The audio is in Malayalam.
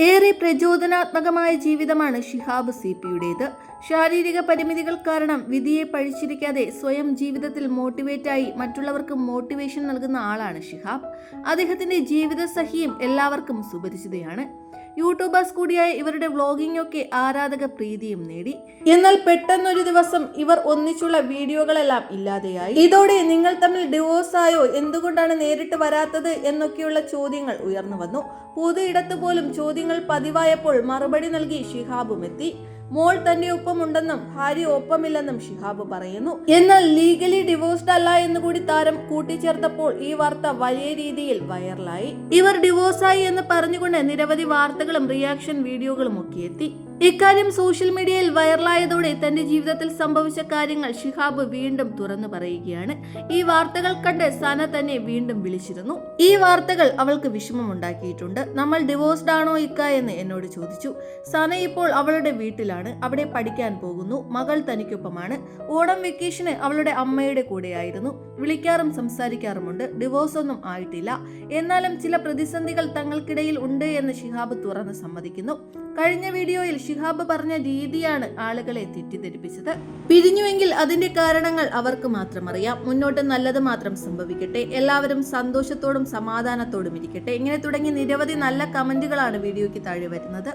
ഏറെ പ്രചോദനാത്മകമായ ജീവിതമാണ് ഷിഹാബ് സി പിയുടേത് ശാരീരിക പരിമിതികൾ കാരണം വിധിയെ പഴിച്ചിരിക്കാതെ സ്വയം ജീവിതത്തിൽ മോട്ടിവേറ്റായി മറ്റുള്ളവർക്ക് മോട്ടിവേഷൻ നൽകുന്ന ആളാണ് ഷിഹാബ്. അദ്ദേഹത്തിന്റെ ജീവിത സഹിയും എല്ലാവർക്കും സുപരിചിതയാണ്. യൂട്യൂബേഴ്സ് കൂടിയായ ഇവരുടെ വ്ളോഗിംഗ് ഒക്കെ ആരാധക പ്രീതിയും നേടി. എന്നാൽ പെട്ടെന്നൊരു ദിവസം ഇവർ ഒന്നിച്ചുള്ള വീഡിയോകളെല്ലാം ഇല്ലാതെയായി. ഇതോടെ നിങ്ങൾ തമ്മിൽ ഡിവോഴ്സ് ആയോ എന്തുകൊണ്ടാണ് നേരിട്ട് വരാത്തത് എന്നൊക്കെയുള്ള ചോദ്യങ്ങൾ ഉയർന്നു വന്നു. പൊതു ഇടത്ത് പോലും ചോദ്യങ്ങൾ പതിവായപ്പോൾ മറുപടി നൽകി ഷിഹാബും എത്തി. മോൾ തന്റെ ഒപ്പമുണ്ടെന്നും ഭാര്യ ഒപ്പമില്ലെന്നും ഷിഹാബ് പറയുന്നു. എന്നാൽ ലീഗലി ഡിവോഴ്സ്ഡ് അല്ല എന്ന് കൂടി താരം കൂട്ടിച്ചേർത്തപ്പോൾ ഈ വാർത്ത വലിയ രീതിയിൽ വൈറലായി. ഇവർ ഡിവോഴ്സായി എന്ന് പറഞ്ഞുകൊണ്ട് നിരവധി വാർത്തകളും റിയാക്ഷൻ വീഡിയോകളും ഒക്കെ എത്തി. ഇക്കാര്യം സോഷ്യൽ മീഡിയയിൽ വൈറലായതോടെ തന്റെ ജീവിതത്തിൽ സംഭവിച്ച കാര്യങ്ങൾ ഷിഹാബ് വീണ്ടും തുറന്നു പറയുകയാണ്. ഈ വാർത്തകൾ കണ്ട് സന തന്നെ വീണ്ടും വിളിച്ചിരുന്നു. ഈ വാർത്തകൾ അവൾക്ക് വിഷമമുണ്ടാക്കിയിട്ടുണ്ട്. നമ്മൾ ഡിവോഴ്സ്ഡ് ആണോ ഇക്ക? എന്ന് എന്നോട് ചോദിച്ചു. സന ഇപ്പോൾ അവളുടെ വീട്ടിലാണ്. അവിടെ പഠിക്കാൻ പോകുന്നു. മകൾ തനിക്കൊപ്പമാണ്. ഓണം വെക്കേഷന് അവളുടെ അമ്മയുടെ കൂടെയായിരുന്നു. വിളിക്കാറും സംസാരിക്കാറുമുണ്ട്. ഡിവോഴ്സ് ഒന്നും ആയിട്ടില്ല. എന്നാലും ചില പ്രതിസന്ധികൾ തങ്ങൾക്കിടയിൽ ഉണ്ട് എന്ന് ഷിഹാബ് തുറന്ന് സമ്മതിക്കുന്നു. കഴിഞ്ഞ വീഡിയോയിൽ ഷിഹാബ് പറഞ്ഞ രീതിയാണ് ആളുകളെ തെറ്റിദ്ധരിപ്പിച്ചത്. പിരിഞ്ഞുവെങ്കിൽ അതിന്റെ കാരണങ്ങൾ അവർക്ക് മാത്രം അറിയാം. മുന്നോട്ട് നല്ലത് മാത്രം സംഭവിക്കട്ടെ. എല്ലാവരും സന്തോഷത്തോടും സമാധാനത്തോടും ഇരിക്കട്ടെ. ഇങ്ങനെ തുടങ്ങി നിരവധി നല്ല കമന്റുകളാണ് വീഡിയോയ്ക്ക് താഴെ വരുന്നത്.